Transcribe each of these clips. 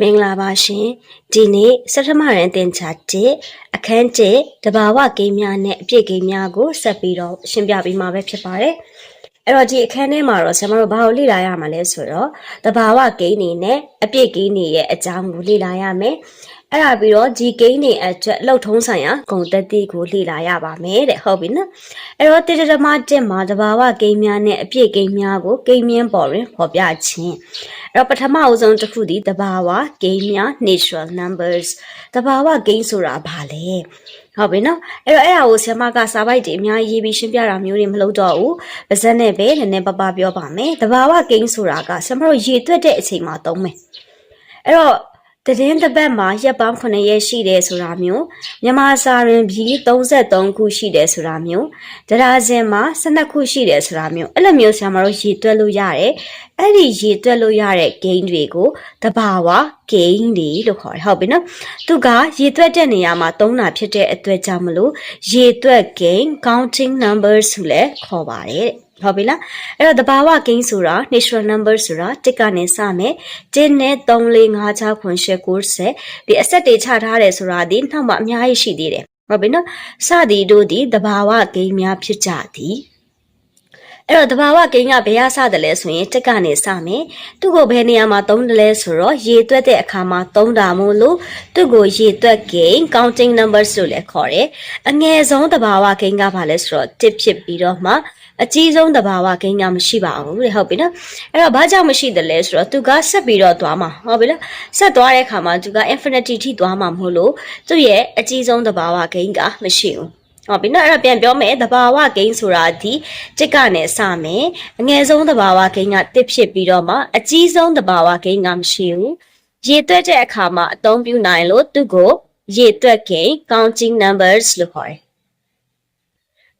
မင်္ဂလာပါရှင်ဒီနေ့စက်ထမရန်တင်ချာ1အခန်းကျတဘာဝကိန်းများနဲ့အပြည့်ကိန်းများကိုဆက်ပြီးတော့ရှင်းပြပေးမှာပဲဖြစ်ပါတယ်အဲ့တော့ဒီအခန်းထဲမှာတော့ဆရာမတို့ဘာကိုလေ့လာရမှာလဲဆိုတော့တဘာဝကိန်းတွေနဲ့အပြည့်ကိန်းတွေရဲ့အကြောင်းကိုလေ့လာရမယ် အဲ့ဒါပြီးတော့ဒီကိန်းတွေအတွက်လှုပ်ထုံးဆိုင်ရာဂုံတက်တိကိုလေ့လာရပါမယ်တဲ့ဟုတ်ပြီနော်အဲ့တော့တေတဓမ္မ1မှာတဘာဝကိန်းများနဲ့အပြည့်ကိန်းများကိုကိန်းမြင်းပေါ်တွင်ဖော်ပြခြင်းအဲ့တော့ပထမအဦးဆုံးတစ်ခုဒီတဘာဝဂိမ်းများ natural numbers တဘာဝဂိမ်းဆိုတာဘာလဲဟုတ်ပြီနော်အဲ့တော့အဲ့ဒါကိုဆရာမကစာပိုက်တွေအများကြီးရေးပြီးရှင်းပြတာမျိုးတွေမလုပ်တော့ဘူးပါဇက်နဲ့ပဲနည်းနည်းပပပြောပါမယ်တဘာဝဂိမ်းဆိုတာကဆရာမတို့ရေတွက်တဲ့အချိန်မှာသုံးမယ်အဲ့တော့ တည်င်းတစ်ပတ်မှာရက်ပေါင်း9ရက်ရှိတယ်ဆိုတာမျိုးမြန်မာစာရင်ပြီး33ခုရှိတယ်ဆိုတာမျိုးတရားစင်မှာ12ခုရှိတယ်ဆိုတာမျိုးအဲ့လိုမျိုးဆရာမတို့ရေတွက်လို့ရတယ်အဲ့ဒီရေတွက်လို့ရတဲ့ gain တွေကိုတဘာဝ gain တွေလို့ခေါ်တယ်ဟုတ်ပြီနော်သူကရေတွက်တဲ့နေရာမှာသုံးတာဖြစ်တဲ့အတွက်ကြောင့်မလို့ရေတွက် gain counting numbers ဆိုလဲခေါ်ပါတယ်တဲ့ ဟုတ်ပြီလားအဲ့တော့တဘာဝကိန်းဆိုတာ natural number ဆိုတာတစ်ကနေစမယ်1နဲ့3 4 5 6 9 10 90ဒီအဆက်တွေချထားတယ်ဆိုတာဒီနောက်မှအများကြီးရှိသေးတယ်ဟုတ်ပြီနော်စသည်တို့ဒီတဘာဝကိန်းများဖြစ်ကြသည်အဲ့တော့တဘာဝကိန်းကဘယ်ရစတယ်လဲဆိုရင်တက်ကနေစမယ်သူ့ကိုဘယ်နေရာမှာသုံးတယ်လဲဆိုတော့ရေတွက်တဲ့အခါမှာသုံးတာမို့လို့သူ့ကိုရေတွက်ကိန်း counting numbers လို့လည်းခေါ်တယ်အငယ်ဆုံးတဘာဝကိန်းကဘာလဲဆိုတော့တစ်ဖြစ်ပြီးတော့မှ အကြီးဆုံးတဘာဝကိန်းကမရှိပါဘူးတဲ့ဟုတ်ပြီနော်အဲ့တော့ဘာကြောင့်မရှိတယ်လဲဆိုတော့သူကဆက်ပြီးတော့သွားမှာဟုတ်ပြီလားဆက်သွားတဲ့အခါမှာသူက infinity ထိသွားမှာမဟုတ်လို့သူ့ရဲ့အကြီးဆုံးတဘာဝကိန်းကမရှိဘူးဟုတ်ပြီနော်အဲ့တော့ပြန်ပြောမယ်တဘာဝဂိမ်းဆိုတာဒီจิกနဲ့စမယ်အငယ်ဆုံးတဘာဝဂိမ်းကတစ်ဖြစ်ပြီးတော့မှအကြီးဆုံးတဘာဝဂိမ်းကမရှိဘူးရေတွက်တဲ့အခါမှာအသုံးပြုနိုင်လို့သူ့ကိုရေတွက်ဂိမ်း counting numbers လို့ခေါ်တယ်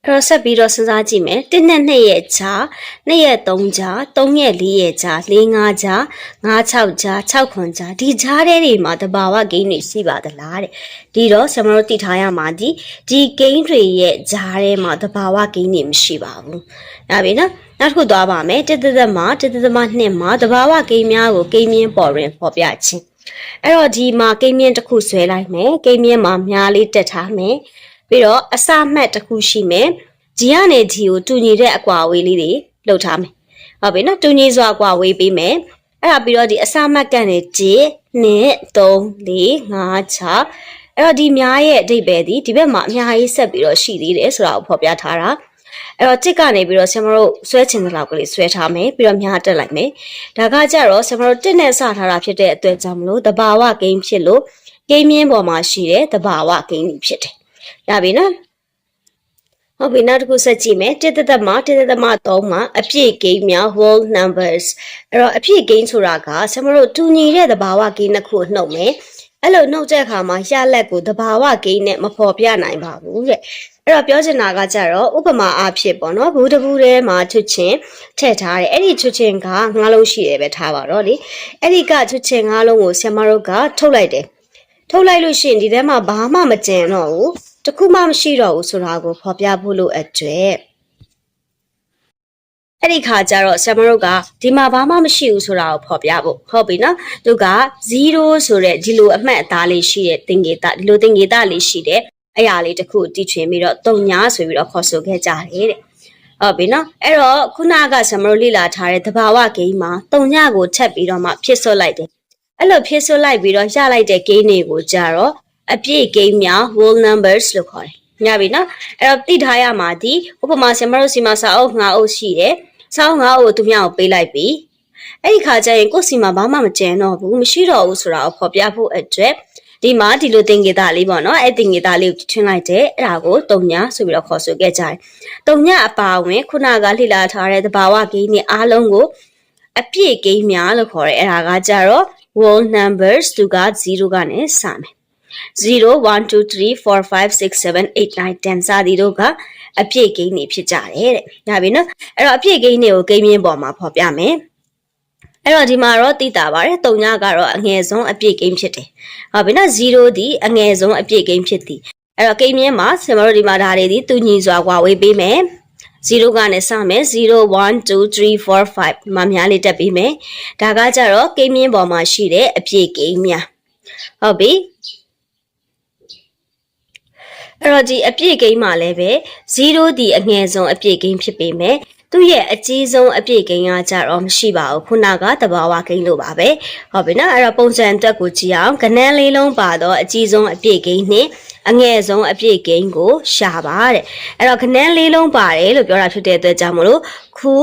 အဲ့တော့ဆက်ပြီးတော့စဉ်းစားကြည့်မယ်1နဲ့2ရဲ့ခြား2ရဲ့3ခြား3ရဲ့4ရဲ့ခြား4 5ခြား5 6ခြား6ခွန်ခြားဒီခြားတဲ့တွေမှာတဘာဝဂိမ်းတွေရှိပါသလားတဲ့ဒီတော့ဆရာမတို့သိထားရမှာဒီဒီဂိမ်းတွေရဲ့ခြားထဲမှာတဘာဝဂိမ်းတွေမရှိပါဘူးဒါပြီနော်နောက်တစ်ခုသွားပါမယ်တသက်သက်မှာတသက်သက်မှာ2မှာတဘာဝဂိမ်းများကိုဂိမ်းမြင်းပေါ်တွင်ဖော်ပြခြင်းအဲ့တော့ဒီမှာဂိမ်းမြင်းတစ်ခုဆွဲလိုက်မယ်ဂိမ်းမြင်းမှာမြားလေးတက်ထားမယ် ပြီးတော့အစမှတ်တစ်ခုရှိမယ်ဂျီကနေဂျီကိုတူညီတဲ့အကွာအဝေးလေးတွေလှုပ်ထားမယ်ဟုတ်ပြီနော်တူညီစွာအကွာအဝေးပေးမယ်အဲ့ဒါပြီးတော့ဒီအစမှတ်ကန်နေ1 2 3 4 5 6အဲ့တော့ဒီများရဲ့အဓိပ္ပာယ်ဒီဒီဘက်မှာအများကြီးဆက်ပြီးတော့ရှိသေးတယ်ဆိုတာကိုဖော်ပြထားတာအဲ့တော့တစ်ကနေပြီးတော့ဆရာမတို့ဆွဲချင်တဲ့လောက်ကလေးဆွဲထားမယ်ပြီးတော့များတက်လိုက်မယ်ဒါကကြတော့ဆရာမတို့တစ်နဲ့စထားတာဖြစ်တဲ့အတွက်ကြောင့်မလို့တဘာဝဂိမ်းဖြစ်လို့ဂိမ်းမြင်းပေါ်မှာရှိတဲ့တဘာဝဂိမ်းဖြစ်တယ် ရပြီနော်ဟုတ်ပြီနောက်တစ်ခုဆက်ကြည့်မယ်တစ်သက်သက်မှာတစ်သက်သက်မှာ3မှာအပြည့်ကိန်းများ whole numbers အဲ့တော့အပြည့်ကိန်းဆိုတာကဆမတို့တူညီတဲ့သဘာဝကိန်းတစ်ခုနှုတ်မယ်အဲ့လိုနှုတ်တဲ့အခါမှာရလက်ကိုသဘာဝကိန်းနဲ့မဖော်ပြနိုင်ပါဘူးတဲ့အဲ့တော့ပြောချင်တာကကြတော့ဥပမာအားဖြင့်ပေါ့နော်ဘူးတဘူးထဲမှာချွတ်ချင်းထည့်ထားတယ်အဲ့ဒီချွတ်ချင်းကငါးလုံးရှိတယ်ပဲထားပါတော့လေအဲ့ဒီကချွတ်ချင်းငါးလုံးကိုဆမတို့ကထုတ်လိုက်တယ်ထုတ်လိုက်လို့ရှိရင်ဒီထဲမှာဘာမှမကျန်တော့ဘူး တခုမှမရှိတော့ဘူးဆိုတာကိုဖော်ပြဖို့လို့အတွက်အဲ့ဒီခါကျတော့ဆရာမတို့ကဒီမှာဘာမှမရှိဘူးဆိုတာကိုဖော်ပြဖို့ဟုတ်ပြီနော်သူက0ဆိုတဲ့ဒီလိုအမှတ်အသားလေးရှိတဲ့သင်္ကေတဒီလိုသင်္ကေတလေးရှိတဲ့အရာလေးတစ်ခုတီထွင်ပြီးတော့တုံညာဆိုပြီးတော့ခေါ်ဆိုခဲ့ကြတယ်တဲ့ဟုတ်ပြီနော်အဲ့တော့ခုနကဆရာမတို့လေ့လာထားတဲ့သဘာဝဂိမ်းမှာတုံညာကိုထပ်ပြီးတော့မှဖြစ်ဆွတ်လိုက်တယ်အဲ့လိုဖြစ်ဆွတ်လိုက်ပြီးတော့ရလိုက်တဲ့ဂိမ်းတွေကိုကြတော့ အပြည့်ကိန်းများ whole numbers လို့ခေါ်တယ်။ညပြီနော်။အဲ့တော့သိထားရမှာဒီဥပမာဆင်မတို့စီမှာစာအုပ်ငါးအုပ်ရှိတယ်။စာအုပ်ငါးအုပ်ကိုသူများကိုပေးလိုက်ပြီ။အဲ့ဒီခါကျရင်ကိုယ့်စီမှာဘာမှမကျန်တော့ဘူးမရှိတော့ဘူးဆိုတာကိုဖော်ပြဖို့အတွက်ဒီမှာဒီလိုသင်္ကေတလေးပေါ့နော်အဲ့သင်္ကေတလေးကိုထွင်းလိုက်တယ်အဲ့ဒါကိုတုံညာဆိုပြီးတော့ခေါ်ဆိုခဲ့ကြတယ်။တုံညာအပါဝင်ခုနကလှလာထားတဲ့သဘာဝကိန်းနဲ့အားလုံးကိုအပြည့်ကိန်းများလို့ခေါ်တယ်အဲ့ဒါကကြတော့ whole numbers သူက0ကနေစမယ် 0 1 2 3 4 5 6 7 8 9 10စသည်တို့ကအပြည့်ကိန်းတွေဖြစ်ကြတယ်တဲ့။ဒါပြီနော်။အဲ့တော့အပြည့်ကိန်းတွေကိုကိန်းမြင့်ပေါ်မှာဖော်ပြမယ်။အဲ့တော့ဒီမှာတော့သိတာပါတယ်။တုံညကတော့အငယ်ဆုံးအပြည့်ကိန်းဖြစ်တယ်။ဟုတ်ပြီနော်0ဒီအငယ်ဆုံးအပြည့်ကိန်းဖြစ်သည်။အဲ့တော့ကိန်းမြင့်မှာဆင်မတို့ဒီမှာဒါတွေဒီတူညီစွာကွာဝေးပေးမယ်။0ကနေစမယ်0 1 2 3 4 5ဒီမှာများလေးတက်ပြီးမယ်ဒါကကြတော့ကိန်းမြင့်ပေါ်မှာရှိတဲ့အပြည့်ကိန်းများဟုတ်ပြီ အဲ့တော့ဒီအပြည့်ကိန်းမှာလည်းပဲ0ဒီအငယ်ဆုံးအပြည့်ကိန်းဖြစ်ပေမဲ့သူ့ရဲ့အကြီးဆုံးအပြည့်ကိန်းကကြတော့မရှိပါဘူးခုနကတဘာဝကိန်းလို့ပါပဲဟုတ်ပြီနော်အဲ့တော့ပုံစံတက်ကိုကြည့်အောင်ကနန်းလေးလုံးပါတော့အကြီးဆုံးအပြည့်ကိန်းနဲ့အငယ်ဆုံးအပြည့်ကိန်းကိုရှာပါတဲ့အဲ့တော့ကနန်းလေးလုံးပါတယ်လို့ပြောတာဖြစ်တဲ့အတွက်ကြောင့်မလို့ခု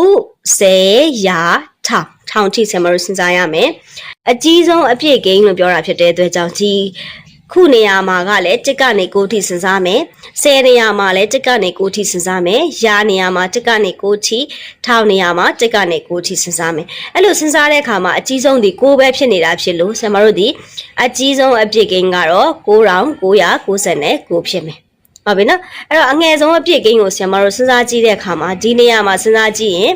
10ရာထောင်ထောင်ထိဆင်မလို့စဉ်းစားရမယ်အကြီးဆုံးအပြည့်ကိန်းလို့ပြောတာဖြစ်တဲ့အတွက်ကြောင့်ဒီ ခုနေရာမှာကလည်းတစ်ကနေကိုထိစဉ်းစားမယ်။ဆယ်နေရာမှာလည်းတစ်ကနေကိုထိစဉ်းစားမယ်။ရာနေရာမှာတစ်ကနေကိုထိထောင်နေရာမှာတစ်ကနေကိုထိစဉ်းစားမယ်။အဲ့လိုစဉ်းစားတဲ့အခါမှာအကြီးဆုံးဒီ6ပဲဖြစ်နေတာဖြစ်လို့ဆရာမတို့ဒီအကြီးဆုံးအပြည့်ကိန်းကတော့9999ဖြစ်မယ်။ဟုတ်ပြီနော်။အဲ့တော့အငယ်ဆုံးအပြည့်ကိန်းကိုဆရာမတို့စဉ်းစားကြည့်တဲ့အခါမှာဒီနေရာမှာစဉ်းစားကြည့်ရင်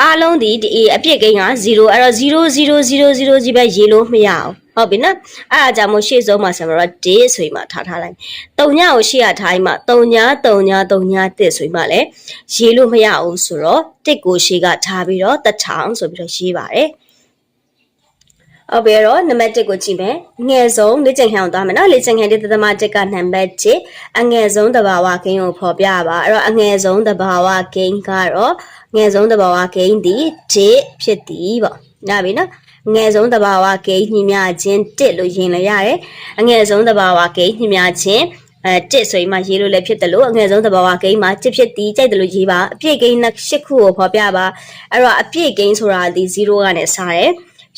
အားလုံးဒီဒီအပြည့်ကိန်းက0အဲ့တော့0000ကြီးပဲရေးလို့မရအောင် ဟုတ်ပြီနော်အဲ့ဒါကြောင့်မို့ရှေ့ဆုံးမှာဆရာမတို့က day ဆိုပြီးမှထားထားလိုက်တုံညကိုရှေ့ရထားပြီးမှတုံညာတုံညာတုံညာတစ်ဆိုပြီးမှလည်းရေးလို့မရအောင်ဆိုတော့တစ်ကိုရှေ့ကထားပြီးတော့တထောင်ဆိုပြီးတော့ရေးပါတယ်ဟုတ်ပြီတော့နံပါတ်1ကိုကြည့်မယ်ငယ်ဆုံးလေ့ကျင့်ခန်းကိုသွားမယ်နော်လေ့ကျင့်ခန်းတစ်သမ1ကနံပါတ်1အငယ်ဆုံးတဘာဝဂိမ်းကိုဖော်ပြပါအဲ့တော့အငယ်ဆုံးတဘာဝဂိမ်းကတော့ငယ်ဆုံးတဘာဝဂိမ်းဒီ1ဖြစ်သည်ပေါ့နားပြီနော် ငယ်ဆုံးတဘာဝဂိမ်းညှိမြခြင်း1လို့ယင်လည်းရတယ်အငယ်ဆုံးတဘာဝဂိမ်းညှိမြခြင်းအဲတစ်ဆိုရင်မှရေးလို့လည်းဖြစ်တယ်လို့အငယ်ဆုံးသဘာဝဂိမ်းမှာတစ်ဖြစ်သည်ကြိုက်တယ်လို့ရေးပါအပြည့်ဂိမ်းနဲ့၈ခုကိုဖော်ပြပါအဲ့တော့အပြည့်ဂိမ်းဆိုတာဒီ0ကနေစတယ်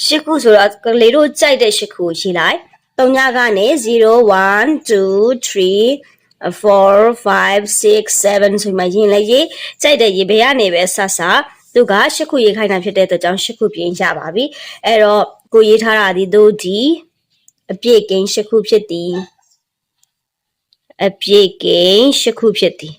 ၈ခုဆိုတော့ကလေးတို့ကြိုက်တဲ့၈ခုကိုရေးလိုက်တုံညကနေ0 1 2 3 4 5 6 7ဆိုမှရင်လည်းရေးကြိုက်တဲ့ရေဘယ်ကနေပဲဆက်ဆက် သူကရှစ်ခုရေးခိုင်းတာဖြစ်တဲ့အတွက်ကြောင့်ရှစ်ခုပြင်ရပါပြီအဲ့တော့ကိုရေးထားတာဒီတို့ဒီအပြည့်ကိန်းရှစ်ခုဖြစ်သည်အပြည့်ကိန်းရှစ်ခုဖြစ်သည်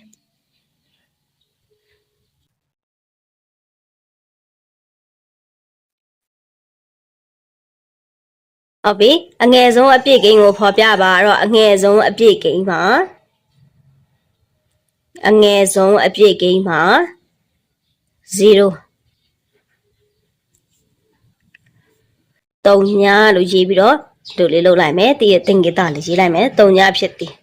ဟုတ်ပြီအငယ်ဆုံးအပြည့်ကိန်းကိုဖော်ပြပါတော့အငယ်ဆုံးအပြည့်ကိန်းပါအငယ်ဆုံးအပြည့်ကိန်းမှာ 0တုံညာလို့ရေးပြီးတော့ဒီလိုလေးလုပ်လိုက်မယ်တည့်ရဲ့သင်္ကေတလေးရေးလိုက်မယ်တုံညာဖြစ်သည်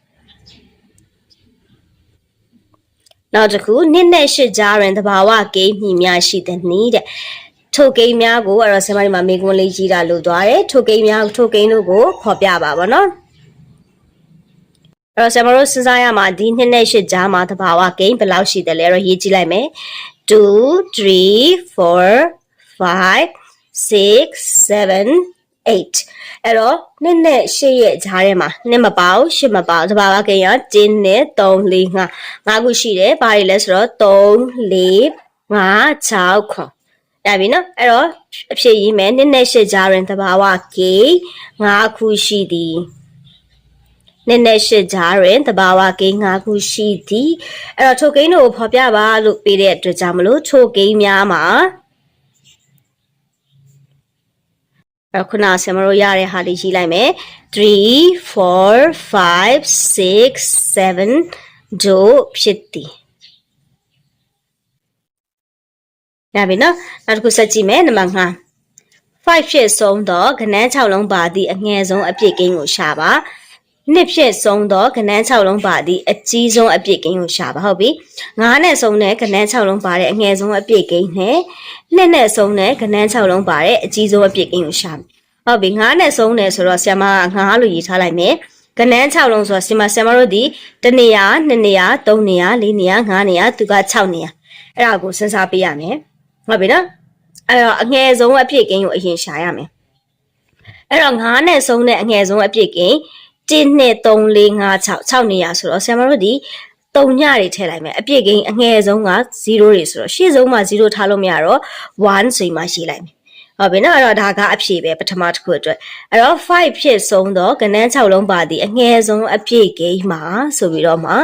နောက်တစ်ခုနှစ်နဲ့ရှစ်ကြားတွင်တဘာဝကိန်းမြည်များရှိသည်နည်းတဲ့ထိုကိန်းများကိုအဲ့တော့ဆရာမဒီမှာမေကွန်းလေးရေးတာလို့သွားတယ်ထိုကိန်းများထိုကိန်းတို့ကိုဖော်ပြပါပါနော်အဲ့တော့ဆရာမတို့စဉ်းစားရမှာဒီနှစ်နဲ့ရှစ်ကြားမှာတဘာဝကိန်းဘယ်လောက်ရှိတယ်လဲအဲ့တော့ရေးကြည့်လိုက်မယ် 2 3 4 5 6 7 8အဲ့တော့နှစ်နဲ့ရှစ်ရဲ့ကြားထဲမှာနှစ်မပေါင်းရှစ်မပေါင်းတဘာဝကိန်းကတင်းနဲ့3 4 5 5ခုရှိတယ်ဘာတွေလဲဆိုတော့3 4 5 6 9ရပြီနော်အဲ့တော့အဖြစ်ရေးမယ်နှစ်နဲ့ရှစ်ကြားတွင်တဘာဝကိန်း5ခုရှိသည် နှစ်နဲ့ရှစ်ကြားတွင်တဘာဝကိန်း၅ခုရှိသည်အဲ့တော့ထိုကိန်းတို့ကိုဖော်ပြပါလို့ပေးတဲ့အတွက်ကြောင့်မလို့ထိုကိန်းများမှာအဲ့ခုနဆင်မတို့ရတဲ့ဟာလေးရေးလိုက်မယ်3 4 5 6 7ဒိုဖြစ်သည်ရပြီနော်နောက်တစ်ခုဆက်ကြည့်မယ်နံပါတ်5 5ဖြစ်ဆုံးသောကဏ္ဍ6လုံးပါသည့်အငယ်ဆုံးအပြည့်ကိန်းကိုရှာပါ နှစ်ဖြစ်ဆုံးသောကဏ္ဍ6လုံးပါသည့်အကြီးဆုံးအပြည့်ကိန်းကိုရှာပါဟုတ်ပြီငါးနဲ့ဆုံးတဲ့ကဏ္ဍ6လုံးပါတဲ့အငယ်ဆုံးအပြည့်ကိန်းနဲ့နှစ်နဲ့ဆုံးတဲ့ကဏ္ဍ6လုံးပါတဲ့အကြီးဆုံးအပြည့်ကိန်းကိုရှာဟုတ်ပြီငါးနဲ့ဆုံးတယ်ဆိုတော့ဆရာမကငါးလို့ရေးထားလိုက်မယ်ကနန်း6လုံးဆိုတော့ဆရာမဆရာမတို့ဒီတနေရာ2နေရာ3နေရာ4နေရာ5နေရာသူက6နေရာအဲ့ဒါကိုစဉ်းစားပေးရမယ်ဟုတ်ပြီနော်အဲ့တော့အငယ်ဆုံးအပြည့်ကိန်းကိုအရင်ရှာရမယ်အဲ့တော့9နဲ့ဆုံးတဲ့အငယ်ဆုံးအပြည့်ကိန်း 1 2 3 4 5 6 6နေရာဆိုတော့ဆရာမတို့ဒီတုံညတွေထည့်လိုက်မယ်အပြည့်ကိန်းအငယ်ဆုံးက0တွေဆိုတော့ရှေ့ဆုံးမှာ0ထားလို့မရတော့1ဆိုမှရေးလိုက်မယ်ဟုတ်ပြီနော်အဲ့တော့ဒါကအဖြေပဲပထမတစ်ခုအတွက်အဲ့တော့5ဖြစ်ဆုံးတော့ကဏ္ဍ6လုံးပါသည်အငယ်ဆုံးအဖြေဂိမ်းမှာဆိုပြီးတော့မှာ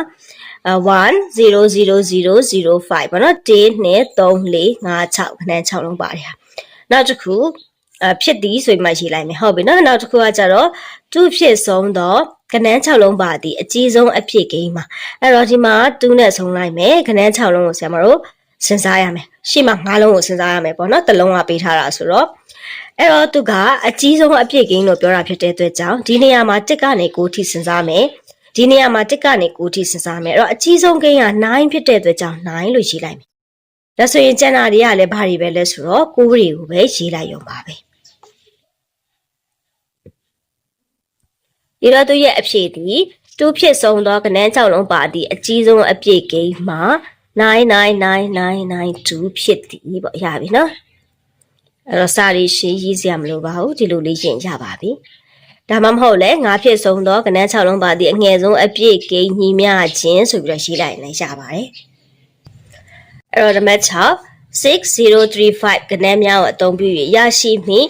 1 0 0 0 0 5ပေါ့နော်1 2 3 4 5 6ခဏ6လုံးပါတယ်ဟာနောက်တစ်ခု အဖြစ်သည်ဆိုပြီးမှရေးလိုက်မယ်ဟုတ်ပြီနော်နောက်တစ်ခုကကြတော့သူ့ဖြစ်ဆုံးတော့ကနန်း6လုံးပါသည်အကြီးဆုံးအဖြစ်ကိန်းမှာအဲ့တော့ဒီမှာ2နဲ့ဆုံးလိုက်မယ်ကနန်း6လုံးကိုဆရာမတို့စဉ်းစားရမယ်ရှေ့မှာ5လုံးကိုစဉ်းစားရမယ်ပေါ့နော်တစ်လုံးကပေးထားတာဆိုတော့အဲ့တော့သူကအကြီးဆုံးအဖြစ်ကိန်းလို့ပြောတာဖြစ်တဲ့အတွက်ကြောင့်ဒီနေရာမှာတစ်ကနေ9ထိစဉ်းစားမယ်ဒီနေရာမှာတစ်ကနေ9ထိစဉ်းစားမယ်အဲ့တော့အကြီးဆုံးကိန်းက9ဖြစ်တဲ့အတွက်ကြောင့်9လို့ရေးလိုက်မယ်ဒါဆိုရင်ကျန်တာတွေကလည်းဘာတွေပဲလဲဆိုတော့9တွေကိုပဲရေးလိုက်ရုံပါပဲ ဒီတော့သူရဲ့အဖြေဒီတူဖြစ်ဆုံးသောကနန်း6လုံးပါသည့်အကြီးဆုံးအပြည့်ကိန်းမှာ999992ဖြစ်သည်ပေါ့ရပြီနော်အဲ့တော့စာရီရှင်းရေးစရာမလိုပါဘူးဒီလိုလေးရှင်းရပါပြီဒါမှမဟုတ်လဲငါဖြစ်ဆုံးသောကနန်း6လုံးပါသည့်အငယ်ဆုံးအပြည့်ကိန်းညီမျှခြင်းဆိုပြီးတော့ရေးလိုက်ရင်လည်းရပါတယ်အဲ့တော့ဓမ္မ6 6035ကနန်းများကိုအသုံးပြု၍ရရှိမည်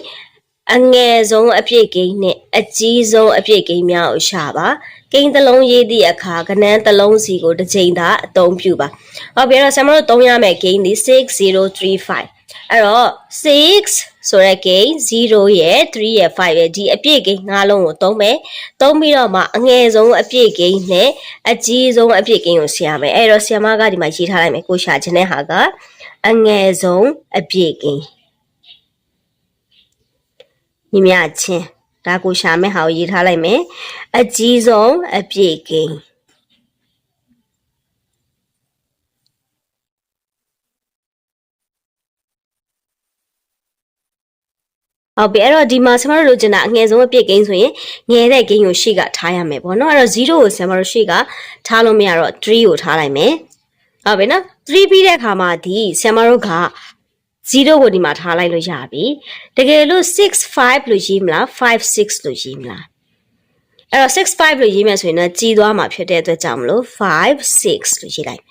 အငယ်ဆုံးအပြည့်ကိန်းနဲ့အကြီးဆုံးအပြည့်ကိန်းများကိုရှာပါကိန်းတစ်လုံးရေးသည့်အခါကဏန်းတစ်လုံးစီကိုတစ်ချိန်သာအသုံးပြုပါဟုတ်ပြီအဲ့တော့ဆရာမတို့သုံးရမယ့်ကိန်းဒီ6035အဲ့တော့6ဆိုတဲ့ကိန်း0ရဲ့3ရဲ့5ရဲ့ဒီအပြည့်ကိန်း၅လုံးကိုသုံးမယ်သုံးပြီးတော့မှအငယ်ဆုံးအပြည့်ကိန်းနဲ့အကြီးဆုံးအပြည့်ကိန်းကိုဆရာမယ်အဲ့တော့ဆရာမကဒီမှာရေးထားလိုက်မယ်ကိုရှာခြင်းတဲ့ဟာကအငယ်ဆုံးအပြည့်ကိန်း ညီမချင်းဒါကိုရှာမဲ့ဟာကိုရေးထားလိုက်မယ်အကြီးဆုံးအပြည့်ကိန်းဟုတ်ပြီအဲ့တော့ဒီမှာဆမတို့လိုချင်တာအငယ်ဆုံးအပြည့်ကိန်းဆိုရင်ငယ်တဲ့ကိန်းကိုရှေ့ကထားရမယ်ပေါ့နော်အဲ့တော့0ကိုဆမတို့ရှေ့ကထားလို့မရတော့3ကိုထားလိုက်မယ်ဟုတ်ပြီနော်3ပြီးတဲ့အခါမှာဒီဆမတို့က 0ကိုဒီမှာထားလိုက်လို့ရပြီတကယ်လို့6 5လို့ရေးမလား5 6လို့ရေးမလားအဲ့တော့6 5လို့ရေးမယ်ဆိုရင်တော့ကြီးသွားမှာဖြစ်တဲ့အတွက်ကြောင့်မလို့5 6လို့ရေးလိုက်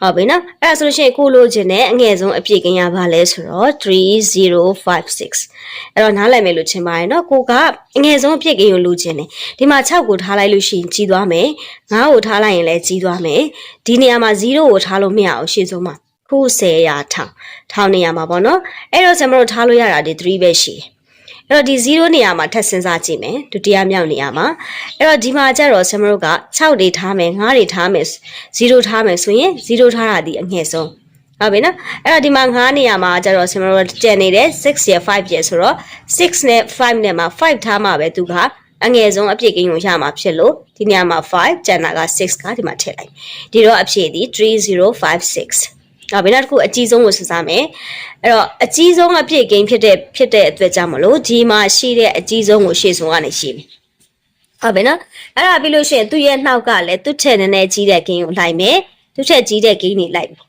ဟုတ်ပြီနော်အဲ့ဒါဆိုလို့ရှိရင်ကိုလိုချင်တဲ့အငယ်ဆုံးအပြည့်ကင်းရပါလဲဆိုတော့3056အဲ့တော့နားလည်မယ်လို့ထင်ပါတယ်နော်ကိုကအငယ်ဆုံးအပြည့်ကင်းကိုလိုချင်တယ်ဒီမှာ6ကိုထားလိုက်လို့ရှိရင်ကြီးသွားမယ်9ကိုထားလိုက်ရင်လည်းကြီးသွားမယ်ဒီနေရာမှာ0ကိုထားလို့မရအောင်ရှေ့ဆုံးမှာ ခု10ရာထောင်ထောင်နေရာမှာပေါ့နော်အဲ့တော့ကျွန်တော်တို့ထားလို့ရတာဒီ3ပဲရှိတယ်အဲ့တော့ဒီ0နေရာမှာထပ်စဉ်းစားကြည့်မယ်ဒုတိယမြောက်နေရာမှာအဲ့တော့ဒီမှာကျတော့ကျွန်တော်တို့က6တွေထားမယ်9တွေထားမယ်0ထားမယ်ဆိုရင်0ထားတာဒီအငယ်ဆုံးဟုတ်ပြီနော်အဲ့တော့ဒီမှာ9နေရာမှာကျတော့ကျွန်တော်တို့ကျန်နေတဲ့6ရယ်5ရယ်ဆိုတော့6နဲ့5နဲ့မှာ5ထားမှာပဲသူကအငယ်ဆုံးအပြည့်ကိန်းကိုရမှာဖြစ်လို့ဒီနေရာမှာ5ကျန်တာက6ကဒီမှာထည့်လိုက်ဒီတော့အဖြေဒီ3056 ဒါဘေးနောက်တစ်ခုအကြီးဆုံးကိုစဉ်းစားမယ်အဲ့တော့အကြီးဆုံးအဖြစ်ကိန်းဖြစ်တဲ့ဖြစ်တဲ့အတွက်ကြောင့်မလို့ဒီမှာရှိတဲ့အကြီးဆုံးကိုရှေ့ဆုံးကနေရှိမယ်ဟုတ်ပြီနော်အဲ့ဒါပြီးလို့ရှိရင်သူ့ရဲ့နှောက်ကလည်းသူ့ထက်နည်းနည်းကြီးတဲ့ကိန်းကိုလိုက်မယ်သူ့ထက်ကြီးတဲ့ကိန်းတွေလိုက်မယ်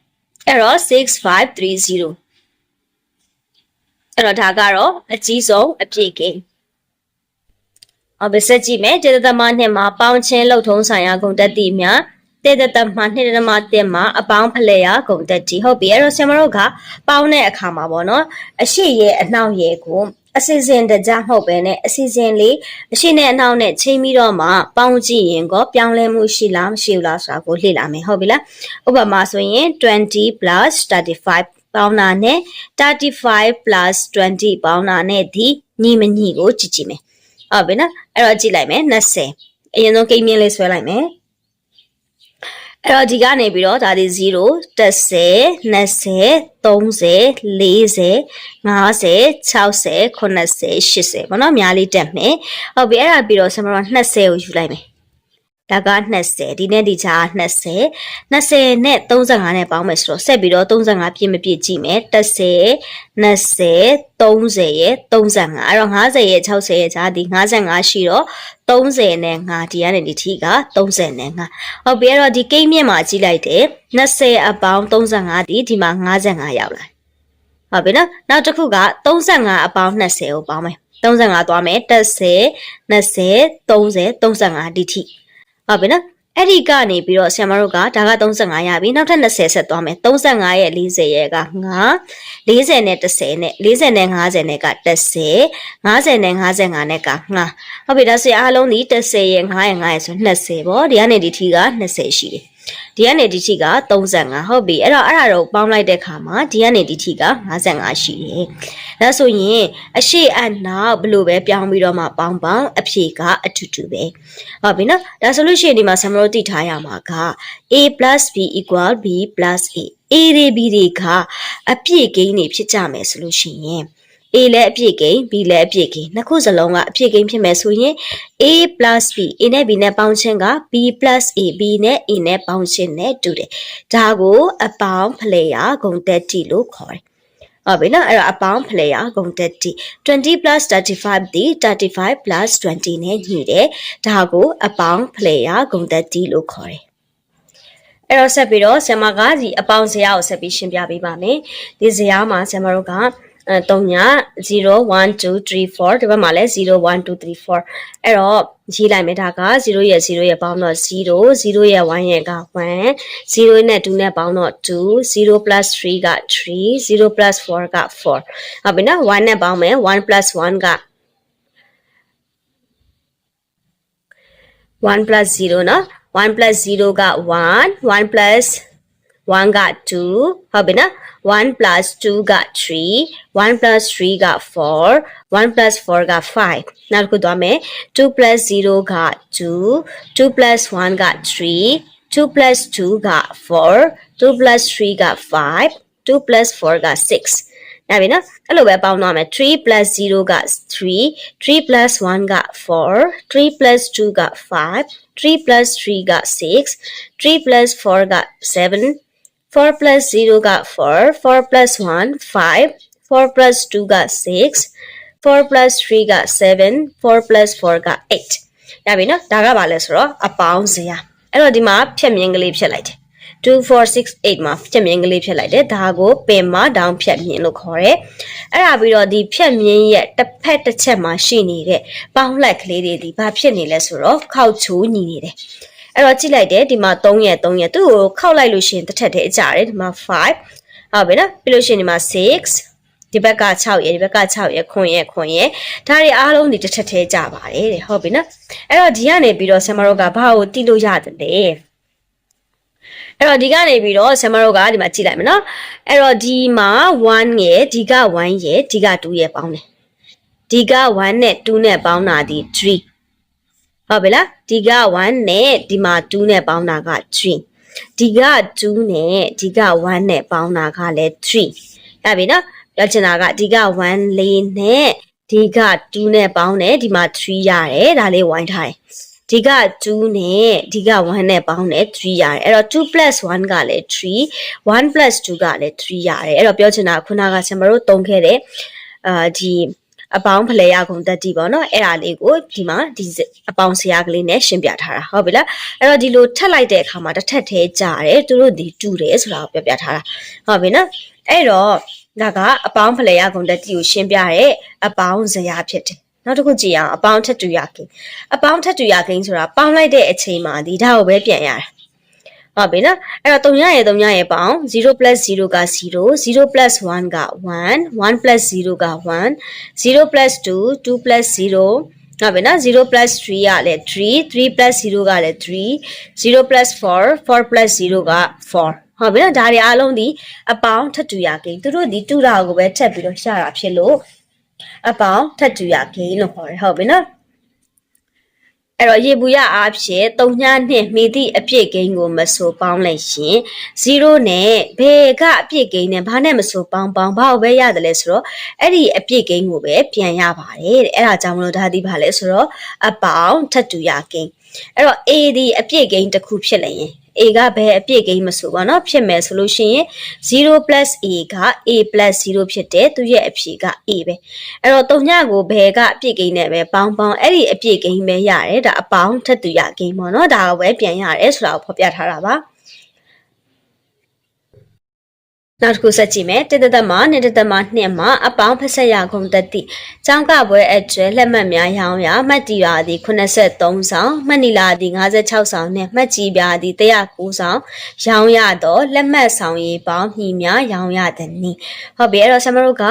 အဲ့တော့6530အဲ့တော့ဒါကတော့အကြီးဆုံးအပြည့်ကိန်းအဘဆက်ကြည့်မယ်တေတသမနှစ်မှာပေါင်းချင်းလှုပ်ထုံးဆိုင်ရာဂုံတက်တိများ တေတသက်မှာနှစ်တမတက်မှာအပေါင်းဖလဲရဂုံတက်တီဟုတ်ပြီအဲ့တော့ဆရာမတို့ကပေါင်းတဲ့အခါမှာပေါ့နော်အရှိရဲ့အနှောက်ရဲ့ကိုအစီအစဉ်တကြမဟုတ်ပဲနဲ့အစီအစဉ်လေးအရှိနဲ့အနှောက်နဲ့ချိန်ပြီးတော့မှပေါင်းကြည့်ရင်ကောပြောင်းလဲမှုရှိလားမရှိဘူးလားဆိုတာကိုလေ့လာမယ်ဟုတ်ပြီလားဥပမာဆိုရင်20 35ပေါင်းတာနဲ့35 20ပေါင်းတာနဲ့ဒီညီမညီကိုကြည့်ကြည့်မယ်ဟုတ်ပြီနော်အဲ့တော့ကြည့်လိုက်မယ်20အရင်ဆုံးကိန်းမြင့်လေးဆွဲလိုက်မယ် အဲ့တော့ဒီကနေပြီးတော့ဒါဒီ0 30 20 30 40 50 60 90 80ပေါ့နော်အများလေးတက်မယ်ဟုတ်ပြီအဲ့ဒါပြီးတော့ဆမတော်20ကိုယူလိုက်မယ် ဒါက20ဒီနေ့ဒီချာ20 20နဲ့35နဲ့ပေါင်းမယ်ဆိုတော့ဆက်ပြီးတော့35ပြည့်မပြည့်ကြည့်မယ်30 20 30ရဲ့35အဲ့တော့50ရဲ့60ရဲ့ချာဒီ55ရှိတော့30နဲ့5ဒီကနေဒီထိက30နဲ့5ဟုတ်ပြီအဲ့တော့ဒီကိန်းမြင့်မှာကြည့်လိုက်တယ်20အပေါင်း35ဒီဒီမှာ55ရောက်လာဟုတ်ပြီနော်နောက်တစ်ခုက35အပေါင်း20ကိုပေါင်းမယ်35သွားမယ်30 20 30 35ဒီထိ ဟုတ်ပြီနော်အဲ့ဒီကနေပြီးတော့ဆရာမတို့ကဒါက35ရပြီနောက်ထပ်20ဆက်သွားမယ်35ရဲ့40ရဲ့က9 40နဲ့30နဲ့40နဲ့50နဲ့က30 50နဲ့55နဲ့က9ဟုတ်ပြီဒါဆိုရင်အားလုံးဒီ30ရဲ့9ရဲ့9ရဲ့ဆို20ပေါ့ဒီကနေဒီထီက20ရှိတယ် ဒီကနေဒီထိက35ဟုတ်ပြီအဲ့တော့အဲ့ဒါတော့ပေါင်းလိုက်တဲ့ခါမှာဒီကနေဒီထိက55ရှိတယ်ဒါဆိုရင်အရှိအနောက်ဘယ်လိုပဲပြောင်းပြီးတော့မှပေါင်းပေါင်းအဖြေကအတူတူပဲဟုတ်ပြီနော်ဒါဆိုလို့ရှိရင်ဒီမှာဆမ်မလို့သိထားရမှာက a b b equal b a a တွေ b တွေကအပြည့်ကိန်းတွေဖြစ်ကြမယ်ဆိုလို့ရှိရင် A လည်းအပြည့်ကိန်း B လည်းအပြည့်ကိန်းနှစ်ခုစလုံးကအပြည့်ကိန်းဖြစ်မယ်ဆိုရင် A B A နဲ့ B နဲ့ပေါင်းခြင်းက B A B နဲ့ A နဲ့ပေါင်းခြင်းနဲ့တူတယ်။ဒါကိုအပေါင်းဖလှယ်ရာဂုဏ်တက်တီလို့ခေါ်တယ်။ဟုတ်ပြီနော်အဲ့တော့အပေါင်းဖလှယ်ရာဂုဏ်တက်တီ20 35ဒီ35 20နဲ့ညီတယ်။ဒါကိုအပေါင်းဖလှယ်ရာဂုဏ်တက်တီလို့ခေါ်တယ်။အဲ့တော့ဆက်ပြီးတော့ဆရာမကဒီအပေါင်းဇယားကိုဆက်ပြီးရှင်းပြပေးပါမယ်။ဒီဇယားမှာဆရာမတို့က အဲ3ည0 1 2 3 4ဒီဘက်မှာလည်း0 1 2 3 4အဲ့တော့ရေးလိုက်မယ်ဒါက0ရဲ့0ရဲ့ပေါင်းတော့0 0ရဲ့1ရဲ့က1 0နဲ့2နဲ့ပေါင်းတော့2 0 3က3 0 4က4ဟုတ်ပြီနော်1နဲ့ပေါင်းမယ်1 1က1 0နော်1 0က1 1 1က2ဟုတ်ပြီနော် 1 plus 2က3 1 plus 3က4 1 plus 4က5နောက်တစ်ခုသွားမယ်2 plus 0က2 2 plus 1က3 2 plus 2က4 2 plus 3က5 2 plus 4က6ရပြီနော်အဲ့လိုပဲပေါင်းသွားမယ်3 plus 0က3 3 plus 1က4 3 plus 2က5 3 plus 3က6 3 plus 4က7 4 plus 0 က4 4 plus 1 5 4 plus 2 က6 4 plus 3 က7 4 plus 4က8ရပြီနော်ဒါကဘာလဲဆိုတော့အပေါင်းစရာအဲ့တော့ဒီမှာဖြတ်မြင်ကလေးဖြစ်လိုက်တယ်2 4 6 8မှာဖြတ်မြင်ကလေးဖြစ်လိုက်တယ်ဒါကိုပင်မဒေါင်းဖြတ်မြင်လို့ခေါ်တယ်အဲ့ဒါပြီးတော့ဒီဖြတ်မြင်ရဲ့တစ်ဖက်တစ်ချက်မှာရှိနေတဲ့ပေါင်းလက်ကလေးတွေဒီဘာဖြစ်နေလဲဆိုတော့ခောက်ချိုးညီနေတယ် အဲ့တော့ကြည့်လိုက်တယ်ဒီမှာ3ရက်3ရက်သူ့ကိုခောက်လိုက်လို့ရှိရင်တစ်ထက်တည်းအကြတယ်ဒီမှာ5ဟုတ်ပြီနော်ပြီးလို့ရှိရင်ဒီမှာ6ဒီဘက်က6ရက်ဒီဘက်က6ရက်ခွန်ရက်ခွန်ရက်ဒါတွေအားလုံးဒီတစ်ထက်တည်းကြပါတယ်တဲ့ဟုတ်ပြီနော်အဲ့တော့ဒီကနေပြီးတော့ဆမရောကဘာကိုတိလို့ရတယ်လဲအဲ့တော့ဒီကနေပြီးတော့ဆမရောကဒီမှာကြည့်လိုက်မယ်နော်အဲ့တော့ဒီမှာ1ရဲ့ဒီက1ရဲ့ဒီက2ရဲ့ပေါင်းတယ်ဒီက1နဲ့2နဲ့ပေါင်းတာဒီ3 ဟုတ်ပြီလားဒီက1နဲ့ဒီမှာ2နဲ့ပေါင်းတာက3ဒီက2နဲ့ဒီက1နဲ့ပေါင်းတာကလည်း3ရပြီနော်ပြောချင်တာကဒီက1လေးနဲ့ဒီက2နဲ့ပေါင်းတယ်ဒီမှာ3ရတယ်ဒါလေးဝိုင်းထားတယ်ဒီက2နဲ့ဒီက1နဲ့ပေါင်းတယ်3ရတယ်အဲ့တော့2 1ကလည်း3 1 2ကလည်း3ရတယ်အဲ့တော့ပြောချင်တာခုနကကျွန်တော်တို့တုံးခဲ့တဲ့အာဒီ အပေါင်းဖလဲရကုန်တက်တီပေါ့နော်အဲ့ဒါလေးကိုဒီမှာဒီအပေါင်းဆရာကလေးနဲ့ရှင်းပြထားတာဟုတ်ပြီလားအဲ့တော့ဒီလိုထက်လိုက်တဲ့အခါမှာတစ်ထက်သေးကြတယ်သူတို့ဒီတူတယ်ဆိုတာကိုပြောပြထားတာဟုတ်ပြီနော်အဲ့တော့ဒါကအပေါင်းဖလဲရကုန်တက်တီကိုရှင်းပြတဲ့အပေါင်းဇရာဖြစ်တယ်နောက်တစ်ခုကြည့်အောင်အပေါင်းထက်တူရကိန်းအပေါင်းထက်တူရကိန်းဆိုတာပေါင်းလိုက်တဲ့အချိန်မှာဒီဒါကိုပဲပြန်ရတာ ဟုတ်ပြီနော်အဲ့တော့3ရရဲ့3ရရဲ့ပေါင်း0 0က0 0 1က1 1 0က1 0 2 2 0ဟုတ်ပြီနော်0 3ကလည်း3 3 0ကလည်း3 0 4 4 0က4ဟုတ်ပြီနော်ဒါတွေအားလုံးဒီအပေါင်းထပ်တူရကိန်းသူတို့ဒီတူတာကိုပဲထပ်ပြီးတော့ရှာတာဖြစ်လို့အပေါင်းထပ်တူရကိန်းလို့ခေါ်တယ်ဟုတ်ပြီနော် အဲ့တော့ရေဘူးရအားဖြင့်3ညနဲ့မိသည့်အပြည့်ကိန်းကိုမဆိုပေါင်းလိုက်ရှင်0နဲ့ဘယ်ကအပြည့်ကိန်းနဲ့ဘာနဲ့မဆိုပေါင်းပေါင်းဘာကိုပဲရတယ်လဲဆိုတော့အဲ့ဒီအပြည့်ကိန်းကိုပဲပြန်ရပါတယ်တဲ့အဲ့ဒါကြောင့်မလို့ဒါဒီဘာလဲဆိုတော့အပေါင်းထပ်တူရကိန်းအဲ့တော့ A ဒီအပြည့်ကိန်းတစ်ခုဖြစ်လိုက်ရင် a ကဘယ်အပြည့်ကိန်းမဆိုပါနော်ဖြစ်မယ်ဆိုလို့ရှိရင်0 a က a 0ဖြစ်တယ်သူရဲ့အဖြေက a ပဲအဲ့တော့တုံညကိုဘယ်ကအပြည့်ကိန်းနဲ့ပဲပေါင်းပေါင်းအဲ့ဒီအပြည့်ကိန်းပဲရတယ်ဒါအပေါင်းထက်သူရကိန်းပေါ့နော်ဒါကဝဲပြန်ရတယ်ဆိုတာကိုဖော်ပြထားတာပါ နောက်တစ်ခုဆက်ကြည့်မယ်တတသမနဲ့တသမနှစ်မှာအပေါင်းဖဆက်ရကုန်တတိကျောင်းကပွဲအကျွဲလက်မှတ်များရောင်းရမှတ်တီရာသည်83ဆောင်မှတ်နီလာသည်56ဆောင်နဲ့မှတ်ကြည်ပြာသည်109ဆောင်ရောင်းရတော့လက်မှတ်ဆောင်ရေးပေါင်းညီများရောင်းရသည်နီဟုတ်ပြီအဲ့တော့ဆမတို့က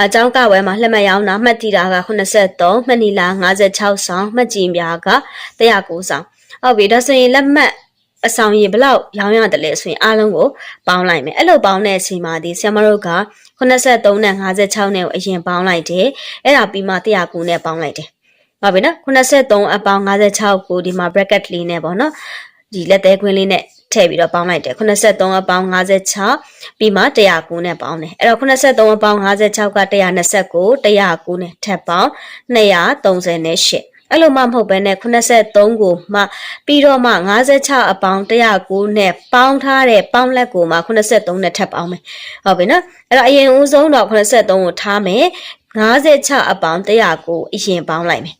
အကျောင်းကဝဲမှာလက်မှတ်ရောင်းတာမှတ်တီရာက83မှတ်နီလာ56ဆောင်မှတ်ကြည်ပြာက109ဆောင်ဟုတ်ပြီဒါဆိုရင်လက်မှတ် အဆောင်ရေဘလောက်ရောင်းရတယ်လဲဆိုရင်အားလုံးကိုပေါင်းလိုက်မယ်အဲ့လိုပေါင်းတဲ့အချိန်မှာဒီဆရာမတို့က83နဲ့56နဲ့ကိုအရင်ပေါင်းလိုက်တယ်အဲ့ဒါပြီးမှ109နဲ့ပေါင်းလိုက်တယ်ဟုတ်ပြီနော်83အပေါင်း56ကိုဒီမှာ bracket လေးနဲ့ပေါ့နော်ဒီလက်သေးခွင်းလေးနဲ့ထည့်ပြီးတော့ပေါင်းလိုက်တယ်83အပေါင်း56ပြီးမှ109နဲ့ပေါင်းတယ်အဲ့တော့83အပေါင်း56က129 109နဲ့ထပ်ပေါင်း238 အဲ့လိုမှမဟုတ်ဘဲနဲ့83ကိုမှပြီးတော့မှ56အပေါင်း109နဲ့ပေါင်းထားတဲ့ပေါင်းလက်ကိုမှ83နဲ့ထပ်ပေါင်းမယ်ဟုတ်ပြီနော်အဲ့တော့အရင်ဦးဆုံးတော့83ကိုထားမယ်56အပေါင်း109အရင်ပေါင်းလိုက်မယ်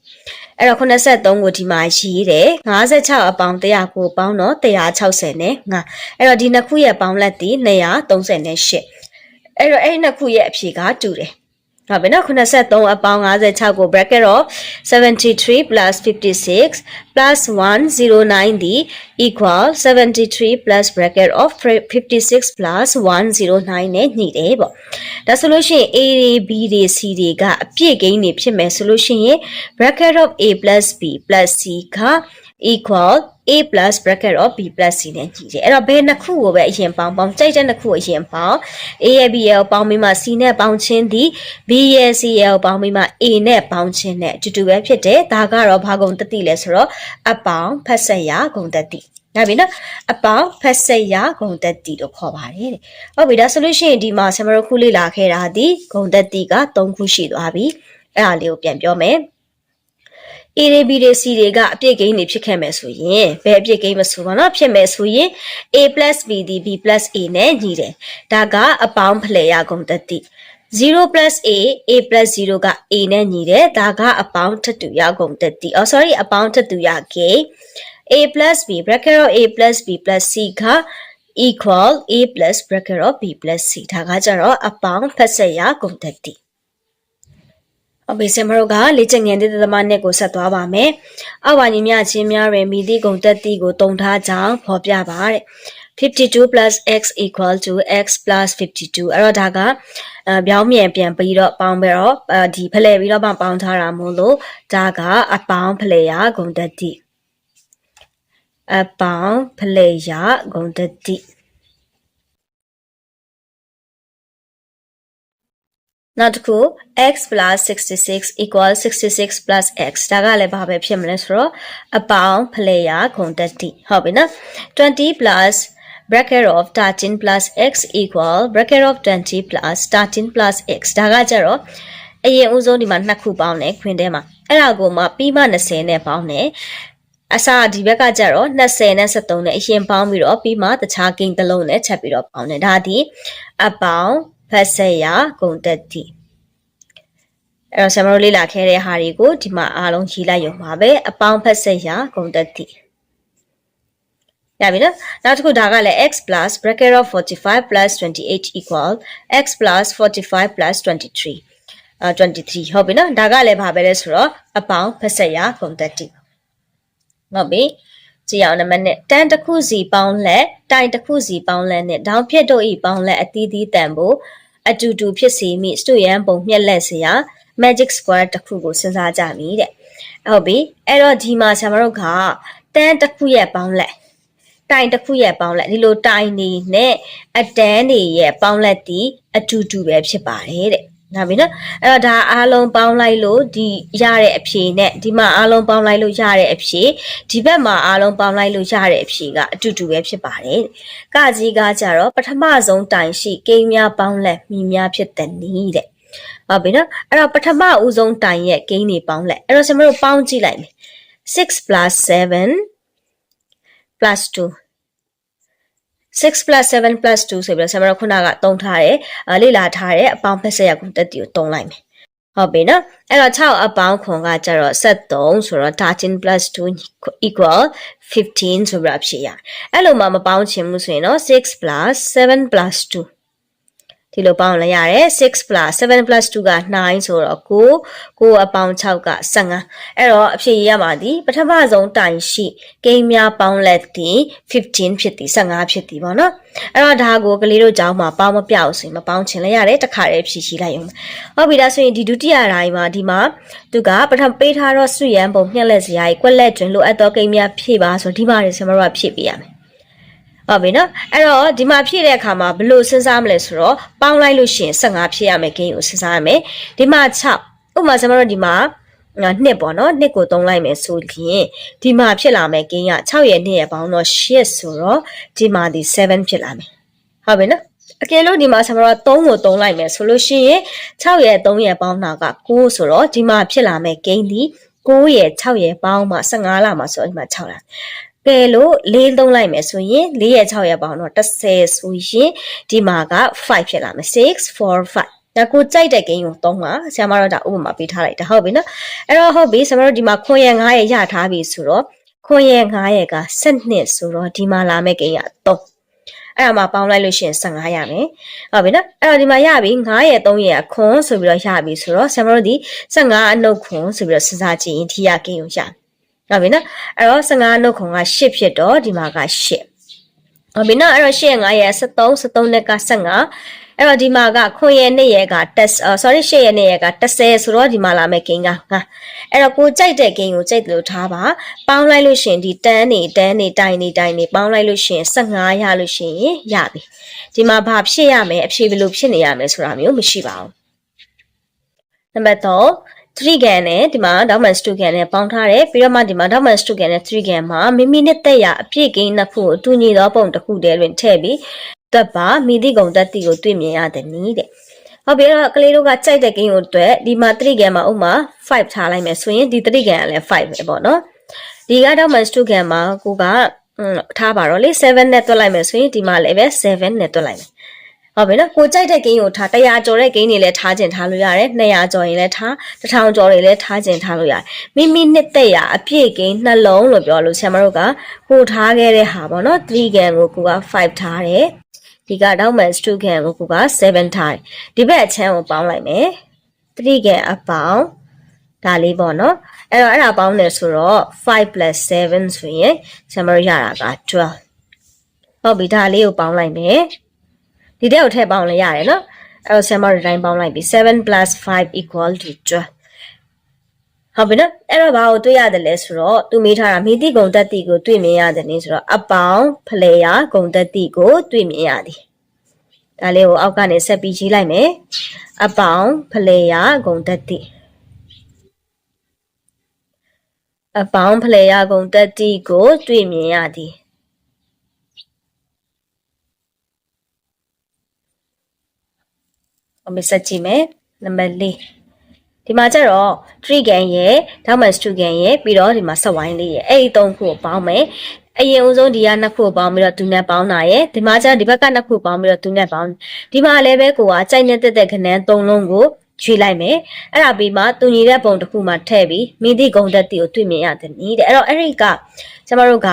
အဲ့တော့83ကိုဒီမှာရေးတယ်56အပေါင်း100ကိုပေါင်းတော့160နဲ့ငါအဲ့တော့ဒီနှစ်ခုရဲ့ပေါင်းလက်ဒီ238အဲ့တော့အဲ့ဒီနှစ်ခုရဲ့အဖြေကတူတယ် ဟုတ်ပြီနော်83အပေါင်း56ကို bracket of 73 plus 56 plus 109ဒီ equal 73 plus bracket of 56 plus 109နဲ့ညှိတယ်ပေါ့ဒါဆိုလို့ရှိရင် A တွေ B တွေ C တွေကအပြည့်ကိန်းတွေဖြစ်မယ်ဆိုလို့ရှိရင် bracket of A plus B plus C က equal a plus bracket of b plus c နဲ့ကြည့်တယ်အဲ့တော့ဘယ်နှစ်ခုကိုပဲအရင်ပေါင်းပေါင်းကြိုက်တဲ့နှစ်ခုကိုအရင်ပေါင်း a ရဲ့ b ရဲ့ကိုပေါင်းပြီးမှ c နဲ့ပေါင်းခြင်းဒီ b ရဲ့ c ရဲ့ကိုပေါင်းပြီးမှ a နဲ့ပေါင်းခြင်းနဲ့အတူတူပဲဖြစ်တယ်ဒါကတော့ဘာကုန်တတိလဲဆိုတော့အပေါင်းဖက်ဆက်ရဂုံတတိဒါပြီနော်အပေါင်းဖက်ဆက်ရဂုံတက်တီလို့ခေါ်ပါတယ်တဲ့ဟုတ်ပြီဒါဆိုလို့ရှိရင်ဒီမှာဆမတို့ခုလေ့လာခဲ့တာဒီဂုံတက်တီက3ခုရှိသွားပြီအဲ့ဒါလေးကိုပြန်ပြောမယ် A တွေ B တွေ C တွေကအပြည့်ကိန်းတွေဖြစ်ခဲ့မယ်ဆိုရင်ဘယ်အပြည့်ကိန်းမဆိုပါတော့ဖြစ်မယ်ဆိုရင် A B ဒီ B A နဲ့ညီတယ်ဒါကအပေါင်းဖလှယ်ရကုန်တတိ0 plus a a plus 0က a နဲ့ညီတယ်ဒါကအပေါင်းထပ်တူရကုန်တတိ oh sorry အပေါင်းထပ်တူရ k a plus b bracket of a plus b plus c က equal a plus bracket of b plus c ဒါကကြတော့အပေါင်းဖက်ဆက်ရကုန်တတိ ဟုတ်ပြီဆင်မတို့ကလေ့ကျင့်ငယ်တဲ့သမနဲ့ကိုဆက်သွားပါမယ်။အောက်ပါညီမချင်းများတွင်မိသည့်ဂုံတက်တိကိုတုံထားကြောင်းဖော်ပြပါတဲ့။52 plus x equal to x plus 52အဲ့တော့ဒါကအဲပြောင်းမြန်ပြန်ပြီးတော့ပေါင်းပြီးတော့ဒီဖလှယ်ပြီးတော့ပေါင်းထားတာမို့လို့ဒါကအပေါင်းဖလှယ်ရဂုံတက်တိအပေါင်းဖလှယ်ရဂုံတက်တိ နောက်တစ်ခု x 66 equal 66 plus x ဒါကလည်းဘာပဲဖြစ်မလဲဆိုတော့အပေါင်းဖလှယ်ရဂုံတက်တိဟုတ်ပြီနော်20 plus bracket of 13 plus x equal bracket of 20 plus 13 plus x ဒါကကြတော့အရင်ဦးဆုံးဒီမှာနှစ်ခုပေါင်းတယ်ခွင်ထဲမှာအဲ့ဒါကိုမှပြီးမှ20နဲ့ပေါင်းတယ်အစားဒီဘက်ကကြတော့20နဲ့73နဲ့အရင်ပေါင်းပြီးတော့ပြီးမှတခြားကိန်းတစ်လုံးနဲ့ချက်ပြီးတော့ပေါင်းတယ်ဒါဒီအပေါင်း ဖက်ဆက်ရဂုံတက်တိအဲ့တော့ဆရာမတို့လေ့လာခဲ့တဲ့ဟာတွေကိုဒီမှာအားလုံးရေးလိုက်ရုံပါပဲအပေါင်းဖက်ဆက်ရဂုံတက်တိရပြီနော်နောက်တစ်ခုဒါကလည်း x plus bracket of 45 plus 28 equal x plus 45 plus 23အဲ23ဟုတ်ပြီနော်ဒါကလည်းဘာပဲလဲဆိုတော့အပေါင်းဖက်ဆက်ရဂုံတက်တိဟုတ်ပြီ ကြည့်အောင်နံပါတ်1တန်တစ်ခုစီပေါင်းလက်တိုင်တစ်ခုစီပေါင်းလက်နဲ့ဒေါင်းဖြစ်တို့ဤပေါင်းလက်အသီးသီးတန်ဖို့အတူတူဖြစ်စေမိစတူရန်ပုံမျက်လက်စရာ magic square တစ်ခုကိုစဉ်းစားကြမည်တဲ့ဟုတ်ပြီအဲ့တော့ဒီမှာဆရာမတို့ကတန်တစ်ခုရဲ့ပေါင်းလက်တိုင်တစ်ခုရဲ့ပေါင်းလက်ဒီလိုတိုင်နေနဲ့အတန်းတွေရဲ့ပေါင်းလက်ဒီအတူတူပဲဖြစ်ပါတယ်တဲ့ နာပြီနော်အဲ့တော့ဒါအားလုံးပေါင်းလိုက်လို့ဒီရတဲ့အဖြေနဲ့ဒီမှာအားလုံးပေါင်းလိုက်လို့ရတဲ့အဖြေဒီဘက်မှာအားလုံးပေါင်းလိုက်လို့ရတဲ့အဖြေကအတူတူပဲဖြစ်ပါတယ်ကကြီးကကြတော့ပထမဆုံးတိုင်ရှိကိန်းများပေါင်းလက်မိများဖြစ်တဲ့နည်းတဲ့ဟုတ်ပြီနော်အဲ့တော့ပထမဦးဆုံးတိုင်ရဲ့ကိန်းတွေပေါင်းလက်အဲ့တော့ကျွန်တော်တို့ပေါင်းကြည့်လိုက်မယ်6 7 plus 2 6 plus 7 plus 2ဆိုပြီးတော့ဆရာမတို့ခုနကတုံးထားတယ်လေ့လာထားတဲ့အပေါင်းဖက်ဆက်ရကုန်တက်တီကိုတုံးလိုက်မယ်ဟုတ်ပြီနော်အဲ့တော့6အပေါင်းခွန်ကကျတော့73ဆိုတော့13 plus 2 equal 15ဆိုပြီးတော့ဖြစ်ရတယ်အဲ့လိုမှမပေါင်းချင်ဘူးဆိုရင်တော့6 plus 7 plus 2 ဒီလိုပေါင်းလိုက်ရတယ်6 plus 7 plus 2က9ဆိုတော့9 9အပေါင်း6က15အဲ့တော့အဖြေရမှာဒီပထမဆုံးတိုင်ရှိကိန်းများပေါင်းလက်ဒီ15ဖြစ်သည်15ဖြစ်သည်ပေါ့နော်အဲ့တော့ဒါကိုကလေးတို့ကြောင်းမှာပေါင်းမပြောက်ဆိုရင်မပေါင်းချင်လဲရတယ်တခါတည်းဖြည့်ရှိလိုက်အောင်ဟုတ်ပြီဒါဆိုရင်ဒီဒုတိယတိုင်းမှာဒီမှာသူကပထမပေးထားတော့စွရန်ပုံမျှက်လက်စရာကြီးကွက်လက်တွင်လိုအပ်သောကိန်းများဖြည့်ပါဆိုဒီမှာနေဆရာမတို့ကဖြည့်ပေးရမယ် ဟုတ်ပြီနော်အဲ့တော့ဒီမှာဖြည့်တဲ့အခါမှာဘယ်လိုစဉ်းစားမလဲဆိုတော့ပေါင်းလိုက်လို့ရှိရင်15ဖြည့်ရမယ်ဂိမ်းကိုစဉ်းစားရမယ်ဒီမှာ6ဥပမာကျွန်တော်တို့ဒီမှာနှစ်ပေါ့နော်နှစ်ကိုသုံးလိုက်မယ်ဆိုရင်ဒီမှာဖြစ်လာမယ်ဂိမ်းက6ရဲ့နှစ်ရဲ့ပေါင်းတော့8ဆိုတော့ဒီမှာဒီ7ဖြစ်လာမယ်ဟုတ်ပြီနော်အကယ်လို့ဒီမှာဆမတော့3ကို3လိုက်မယ်ဆိုလို့ရှိရင်6ရဲ့3ရဲ့ပေါင်းတာက9ဆိုတော့ဒီမှာဖြစ်လာမယ်ဂိမ်းဒီ9ရဲ့6ရဲ့ပေါင်းမှ15လာမှာဆိုတော့ဒီမှာ6လာ ကဲလို့4သုံးလိုက်မယ်ဆိုရင်4ရဲ့6ရဲ့ပေါင်းတော့30ဆိုရင်ဒီမှာက5ဖြစ်လာမယ်6 4 5ဒါကိုကြိုက်တဲ့ဂိမ်းကိုသုံးပါဆရာမတော့ဒါဥပမာပေးထားလိုက်တာဟုတ်ပြီနော်အဲ့တော့ဟုတ်ပြီဆရာမတို့ဒီမှာခွန်ရ9ရဲ့ရထားပြီဆိုတော့ခွန်ရ9ရဲ့က7ဆိုတော့ဒီမှာလာမယ့်ဂိမ်းက3အဲ့ဒါမှပေါင်းလိုက်လို့ရှိရင်15ရမယ်ဟုတ်ပြီနော်အဲ့တော့ဒီမှာရပြီ9ရဲ့3ရဲ့ခွန်ဆိုပြီးတော့ရပြီဆိုတော့ဆရာမတို့ဒီ15အနုတ်ခွန်ဆိုပြီးတော့စဉ်းစားကြည့်ရင်ဒီရဂိမ်းကိုရ ဟုတ်ပြီနော်အဲ့တော့15အနုတ်ခွန်က8ဖြစ်တော့ဒီမှာက8ဟုတ်ပြီနော်အဲ့တော့8ရဲ့9ရဲ့73 73နဲ့က15အဲ့တော့ဒီမှာကခွန်ရဲ့နှစ်ရဲ့ကတက် sorry 8ရဲ့နှစ်ရဲ့က30ဆိုတော့ဒီမှာလာမယ့်ဂိမ်းကငါအဲ့တော့ကိုကြိုက်တဲ့ဂိမ်းကိုကြိုက်တယ်လို့ထားပါပေါင်းလိုက်လို့ရှင်ဒီတန်းနေတန်းနေတိုင်နေတိုင်နေပေါင်းလိုက်လို့ရှင်15ရလို့ရှင်ရပြီဒီမှာဘာဖြစ်ရမလဲအဖြေဘယ်လိုဖြစ်နေရမလဲဆိုတာမျိုးမရှိပါဘူးနံပါတ်3 3 gan နဲ့ဒီမှာ document student နဲ့ပေါင်းထားတယ်ပြီးတော့မှဒီမှာ document student နဲ့3 gan မှာမိမိနဲ့တက်ရအပြည့်ကိန်းနှစ်ခုကိုအတူညီသောပုံတစ်ခုတည်းတွင်ထည့်ပြီးသက်ပါမိသည့်ကုံတက်တီကိုတွေ့မြင်ရသည်နီးတဲ့ဟုတ်ပြီအဲ့တော့ကလေးတို့ကကြိုက်တဲ့ကိန်းကိုအတွက်ဒီမှာ3 gan မှာဥမာ5ထားလိုက်မယ်ဆိုရင်ဒီ3 gan ကလည်း5ပဲပေါ့နော်ဒီက document student မှာကိုကထားပါတော့လေ7နဲ့တွက်လိုက်မယ်ဆိုရင်ဒီမှာလည်းပဲ7နဲ့တွက်လိုက်မယ် ဟုတ်ပြီနော်ကိုကြိုက်တဲ့ဂိမ်းကိုထား100ကျော်တဲ့ဂိမ်းတွေလည်းထားကျင်ထားလို့ရတယ်200ကျော်ရင်လည်းထား1000ကျော်တွေလည်းထားကျင်ထားလို့ရတယ်မိမိနှစ်သက်ရအပြည့်ဂိမ်းနှလုံးလို့ပြောလို့ဆရာမတို့ကကိုထားခဲ့တဲ့ဟာပေါ့နော်3ဂန်ကိုကိုက5ထားတယ်ဒီကတော့ man 2ဂန်ကိုကိုက7ထားတယ်ဒီဘက်အချမ်းကိုပေါင်းလိုက်မယ်3ဂန်အပေါင်းဒါလေးပေါ့နော်အဲ့တော့အဲ့ဒါပေါင်းတယ်ဆိုတော့5 7ဆိုရင်ဆရာမတို့ရတာက12ဟုတ်ပြီဒါလေးကိုပေါင်းလိုက်မယ် ဒီတဲ့ကိုထည့်ပေါင်းလဲရတယ်နော်အဲ့တော့ဆရာမတို့တိုင်းပေါင်းလိုက်ပြီ7 5 equal to 12ဟုတ်ပြီနော်အဲ့တော့ဘာကိုတွေ့ရတယ်လဲဆိုတော့သူမေးထားတာမိတိဂုံတက်တိကိုတွေ့မြင်ရတယ်နည်းဆိုတော့အပေါင်းဖလေယာဂုံတက်တိကိုတွေ့မြင်ရသည်ဒါလေးကိုအောက်ကနေဆက်ပြီးရေးလိုက်မယ်အပေါင်းဖလေယာဂုံတက်တိအပေါင်းဖလေယာဂုံတက်တိကိုတွေ့မြင်ရသည် အမေဆက်ကြည့်မယ်နံပါတ်၄ဒီမှာကျတော့ tree gan ရဲ့ downman stu gan ရဲ့ပြီးတော့ဒီမှာဆက်ဝိုင်းလေးရဲ့အဲ့ဒီသုံးခုကိုပေါင်းမယ်အရင်ဦးဆုံးဒီကနှစ်ခုကိုပေါင်းပြီးတော့သူနဲ့ပေါင်းတာရဲ့ဒီမှာကျဒီဘက်ကနှစ်ခုပေါင်းပြီးတော့သူနဲ့ပေါင်းဒီမှာလည်းပဲကိုကကြိုက်နေတက်တဲ့ခနန်းသုံးလုံးကိုရွေးလိုက်မယ်အဲ့ဒါပြီးမှတူညီတဲ့ပုံတစ်ခုမှထည့်ပြီးမိသည့်ဂုံတက်တီကိုတွေ့မြင်ရတယ်နီးတဲ့အဲ့တော့အဲ့ဒီကကျမတို့က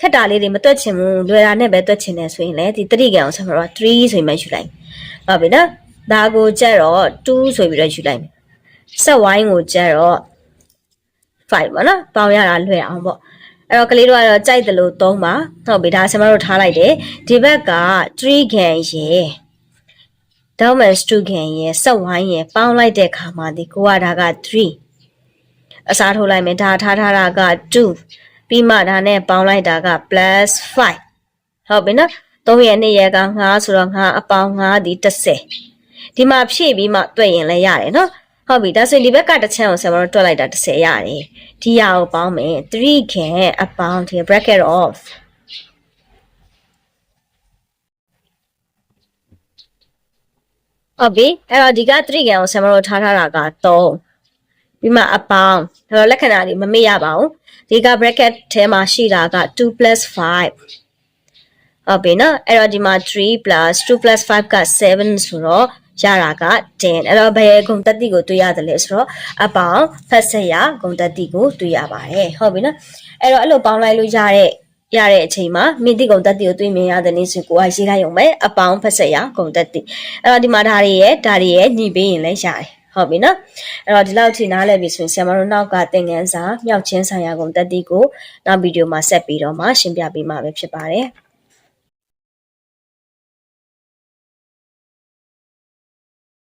ခက်တာလေးတွေမတွက်ချင်ဘူးလွယ်တာနဲ့ပဲတွက်ချင်တယ်ဆိုရင်လည်းဒီတတိကံကိုကျမတို့က3ဆိုရင်မှယူလိုက်ဟုတ်ပြီနော် ဒါကိုကြက်တော့2ဆိုပြီးတော့ယူလိုက်မယ်ဆက်ဝိုင်းကိုကြက်တော့5ပေါ့နော်ပေါင်းရတာလွယ်အောင်ပေါ့အဲ့တော့ကလေးတို့ကတော့ကြိုက်တယ်လို့သုံးပါဟုတ်ပြီဒါဆမတို့ထားလိုက်တယ်ဒီဘက်က3 gan ရေ Dorman Stu gan ရေဆက်ဝိုင်းရေပေါင်းလိုက်တဲ့ခါမှာဒီကိုကဒါက3အစားထိုးလိုက်မယ်ဒါထားထားတာက2ပြီးမှဒါနဲ့ပေါင်းလိုက်တာက +5 ဟုတ်ပြီနော်3ရဲ့2ရဲ့က5ဆိုတော့5အပေါင်း5ဒီ30 ဒီမှာဖြည့်ပြီးမှတွေ့ရင်လည်းရတယ်နော်ဟုတ်ပြီဒါဆိုဒီဘက်ကတစ်ချမ်းကိုဆရာမတို့တွက်လိုက်တာ30ရတယ်ဒီရကိုပေါင်းမယ်3 can အပေါင်းဒီ bracket of ဟုတ်ပြီအဲ့တော့ဒီက3 can ကိုဆရာမတို့ထားထားတာက3ပြီးမှအပေါင်းအဲ့တော့လက္ခဏာတွေမမေ့ရပါဘူးဒီက bracket ထဲမှာရှိတာက2 5ဟုတ်ပြီနော်အဲ့တော့ဒီမှာ3 2 5က7ဆိုတော့ ရတာက10အဲ့တော့ဘယ်ဂုံတက်တိကိုတွေ့ရတယ်လဲဆိုတော့အပေါင်းဖက်ဆက်ရဂုံတက်တိကိုတွေ့ရပါတယ်ဟုတ်ပြီနော်အဲ့တော့အဲ့လိုပေါင်းလိုက်လို့ရတဲ့ရတဲ့အချိန်မှာမိတိဂုံတက်တိကိုတွေ့မြင်ရတဲ့နေ့ဆိုကိုကရေးလိုက်ရုံပဲအပေါင်းဖက်ဆက်ရဂုံတက်တိအဲ့တော့ဒီမှာဒါတွေရဲ့ဒါတွေရဲ့ညီပေးရင်လည်းရတယ်ဟုတ်ပြီနော်အဲ့တော့ဒီလောက်ထိနားလည်ပြီဆိုရင်ဆရာမတို့နောက်ကသင်ခန်းစာမြောက်ချင်းဆိုင်ရာကုန်တက်တိကိုနောက်ဗီဒီယိုမှာဆက်ပြီးတော့မှရှင်းပြပေးမှာပဲဖြစ်ပါတယ်